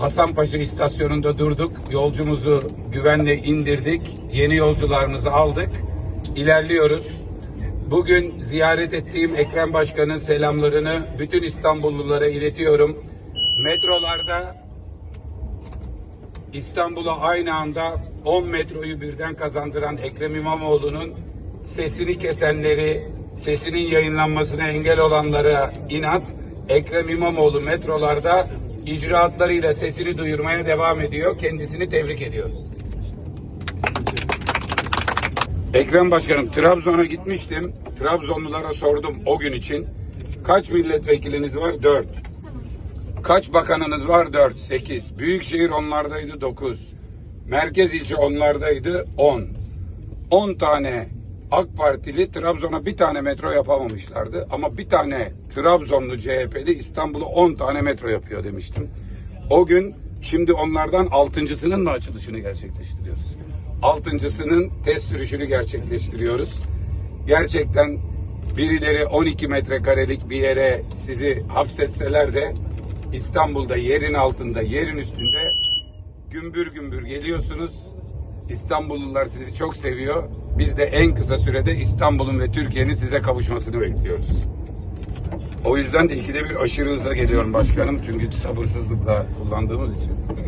Hasanpaşa istasyonunda durduk. Yolcumuzu güvenle indirdik. Yeni yolcularımızı aldık. İlerliyoruz. Bugün ziyaret ettiğim Ekrem Başkan'ın selamlarını bütün İstanbullulara iletiyorum. Metrolarda İstanbul'a aynı anda 10 metroyu birden kazandıran Ekrem İmamoğlu'nun sesini kesenleri, sesinin yayınlanmasına engel olanlara inat, Ekrem İmamoğlu metrolarda icraatlarıyla sesini duyurmaya devam ediyor. Kendisini tebrik ediyoruz. Ekrem Başkanım Trabzon'a gitmiştim. Trabzonlulara sordum o gün için. Kaç milletvekiliniz var? Dört. Kaç bakanınız var? 4, 8. Büyükşehir onlardaydı 9. Merkez ilçe onlardaydı 10. 10 tane AK Partili Trabzon'a bir tane metro yapamamışlardı. Ama bir tane Trabzonlu CHP'li İstanbul'a 10 tane metro yapıyor demiştim. O gün şimdi onlardan altıncısının mı açılışını gerçekleştiriyoruz? Altıncısının test sürüşünü gerçekleştiriyoruz. Gerçekten birileri 12 metrekarelik bir yere sizi hapsetseler de İstanbul'da yerin altında, yerin üstünde gümbür gümbür geliyorsunuz. İstanbullular sizi çok seviyor. Biz de en kısa sürede İstanbul'un ve Türkiye'nin size kavuşmasını bekliyoruz. O yüzden de ikide bir aşırı hızla geliyorum başkanım. Çünkü sabırsızlıkla kullandığımız için.